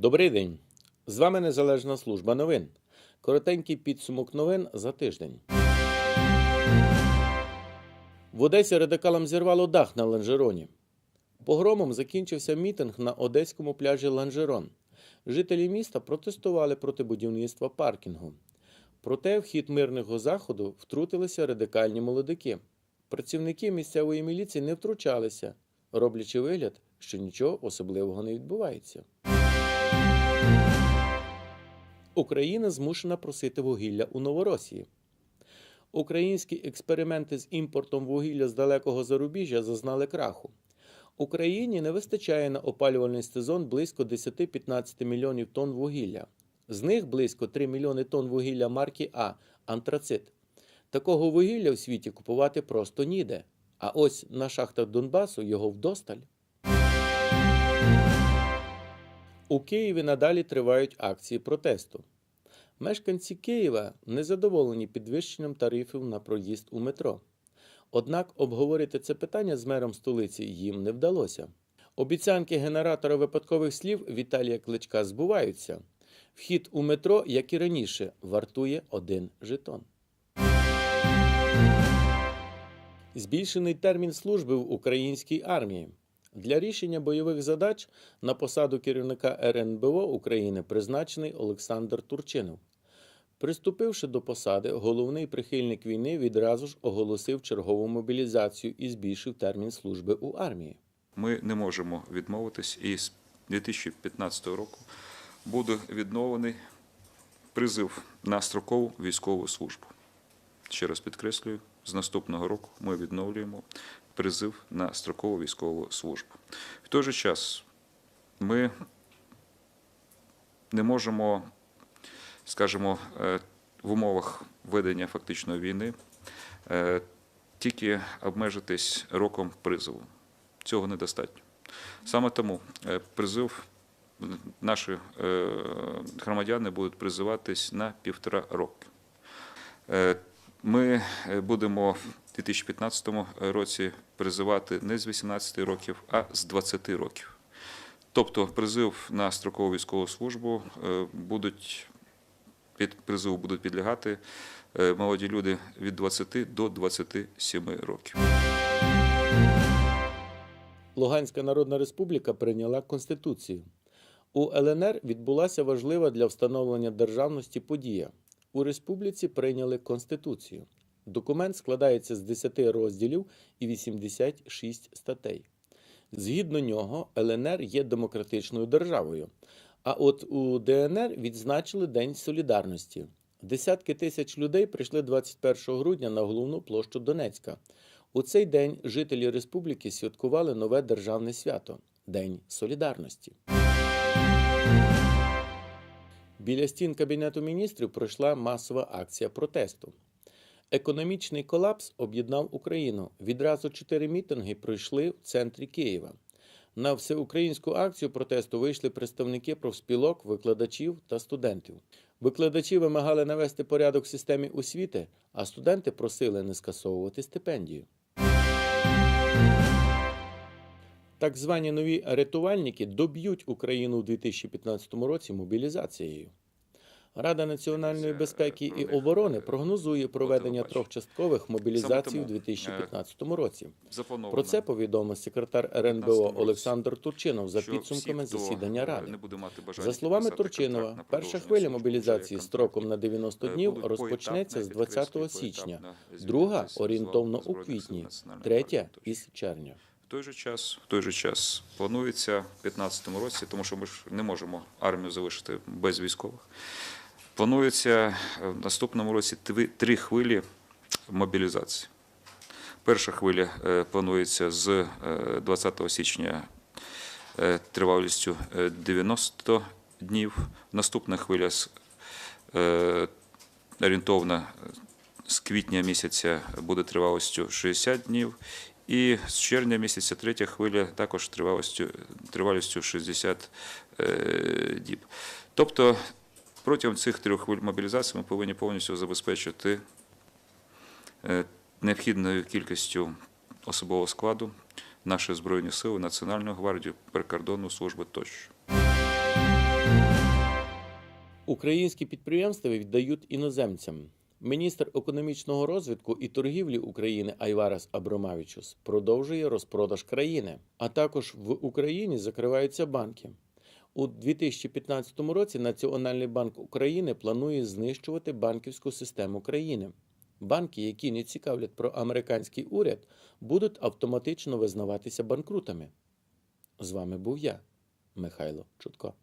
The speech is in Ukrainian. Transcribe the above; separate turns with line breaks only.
Добрий день. З вами Незалежна служба новин. Коротенький підсумок новин за тиждень. В Одесі радикалам зірвало дах на Ланжероні. Погромом закінчився мітинг на одеському пляжі Ланжерон. Жителі міста протестували проти будівництва паркінгу. Проте в хід мирного заходу втрутилися радикальні молодики. Працівники місцевої міліції не втручалися, роблячи вигляд, що нічого особливого не відбувається. Україна змушена просити вугілля у Новоросії. Українські експерименти з імпортом вугілля з далекого зарубіжжя зазнали краху. Україні не вистачає на опалювальний сезон близько 10-15 мільйонів тонн вугілля. З них близько 3 мільйони тонн вугілля марки А антрацит. Такого вугілля в світі купувати просто ніде. А ось на шахтах Донбасу його вдосталь. У Києві надалі тривають акції протесту. Мешканці Києва незадоволені підвищенням тарифів на проїзд у метро. Однак обговорити це питання з мером столиці їм не вдалося. Обіцянки генератора випадкових слів Віталія Кличка збуваються. Вхід у метро, як і раніше, вартує один жетон. Збільшений термін служби в українській армії. Для рішення бойових задач на посаду керівника РНБО України призначений Олександр Турчинов. Приступивши до посади, головний прихильник війни відразу ж оголосив чергову мобілізацію і збільшив термін служби у армії.
Ми не можемо відмовитись, і з 2015 року буде відновлений призив на строкову військову службу. Ще раз підкреслюю, з наступного року ми відновлюємо призив на строкову військову службу. В той же час ми не можемо, скажімо, е, в умовах ведення фактичної війни е, тільки обмежитись роком призову. Цього недостатньо. Саме тому е, призив наші громадяни будуть призиватись на півтора роки. Ми е, будемо в 2015 році призивати не з 18 років, а з 20 років. Тобто призив на строкову військову службу е, будуть під призиву будуть підлягати е, молоді люди від 20 до 27 років.
Луганська Народна Республіка прийняла Конституцію. У ЛНР відбулася важлива для встановлення державності подія. У республіці прийняли Конституцію. Документ складається з 10 розділів і 86 статей. Згідно нього, ЛНР є демократичною державою. А от у ДНР відзначили День Солідарності. Десятки тисяч людей прийшли 21 грудня на головну площу Донецька. У цей день жителі республіки святкували нове державне свято День Солідарності. Біля стін Кабінету міністрів пройшла масова акція протесту. Економічний колапс об'єднав Україну. Відразу чотири мітинги пройшли в центрі Києва. На всеукраїнську акцію протесту вийшли представники профспілок, викладачів та студентів. Викладачі вимагали навести порядок в системі освіти, а студенти просили не скасовувати стипендію. Так звані нові рятувальники доб'ють Україну у 2015 році мобілізацією. Рада національної безпеки і оборони прогнозує проведення трьох часткових мобілізацій у 2015 році.
Заплановано.
Про це повідомив секретар РНБО Олександр Турчинов за підсумками засідання
е,
ради. За словами Турчинова, перша хвиля мобілізації строком на
контракт.
90
Е,
днів розпочнеться з
поетапно,
20 січня, друга орієнтовно у квітні, третя із червня.
В той же час, в той же час планується в 2015 році, тому що ми ж не можемо армію залишити без військових. Планується е, в наступному році три, хвилі мобілізації. Перша хвиля е, планується з е, 20 січня е, тривалістю е, 90 днів. Наступна хвиля орієнтовна з квітня місяця буде тривалістю 60 днів. І з червня місяця третя хвиля також тривалістю, тривалістю 60 е, діб. Тобто протягом цих трьох хвиль мобілізації ми повинні повністю забезпечити е, необхідною кількістю особового складу нашої Збройні Сили, Національну гвардію, прикордонну службу тощо.
Українські підприємства віддають іноземцям. Міністр економічного розвитку і торгівлі України Айварас Абромавічус продовжує розпродаж країни. А також в Україні закриваються банки. У 2015 році Національний банк України планує знищувати банківську систему країни. Банки, які не цікавлять про американський уряд, будуть автоматично визнаватися банкрутами. З вами був я, Михайло Чутко.